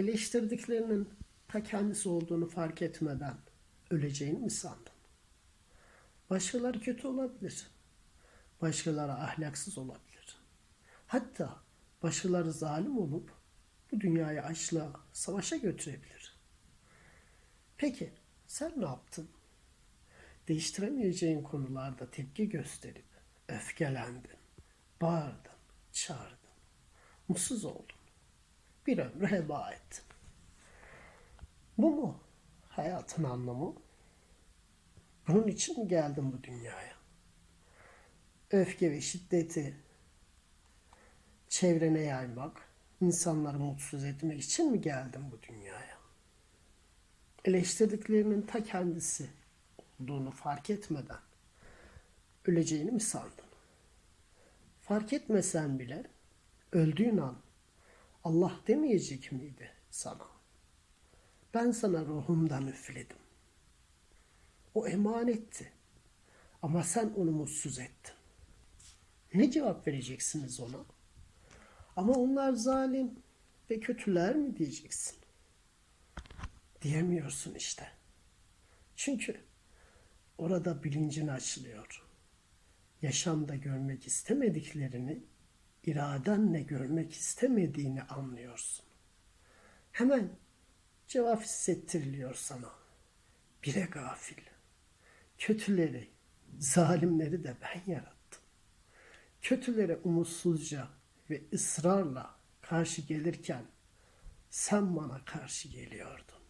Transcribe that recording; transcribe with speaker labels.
Speaker 1: eleştirdiklerinin ta kendisi olduğunu fark etmeden öleceğini mi sandın? Başkaları kötü olabilir. Başkaları ahlaksız olabilir. Hatta başkaları zalim olup bu dünyayı açlığa, savaşa götürebilir. Peki sen ne yaptın? Değiştiremeyeceğin konularda tepki gösterip öfkelendin, bağırdın, çağırdın, mutsuz oldun. Bir ömrü heba ettin. Bu mu hayatın anlamı? Bunun için mi geldin bu dünyaya? Öfke ve şiddeti çevrene yaymak, insanları mutsuz etmek için mi geldin bu dünyaya? Eleştirdiklerinin ta kendisi olduğunu fark etmeden öleceğini mi sandın? Fark etmesen bile öldüğün an Allah demeyecek miydi sana? Ben sana ruhumdan üfledim. O emanetti. Ama sen onu mutsuz ettin. Ne cevap vereceksiniz ona? Ama onlar zalim ve kötüler mi diyeceksin? Diyemiyorsun işte. Çünkü orada bilincin açılıyor. Yaşamda görmek istemediklerini iradenle görmek istemediğini anlıyorsun. Hemen cevap hissettiriliyor sana. Bire gafil. Kötüleri, zalimleri de ben yarattım. Kötülere umutsuzca ve ısrarla karşı gelirken sen bana karşı geliyordun.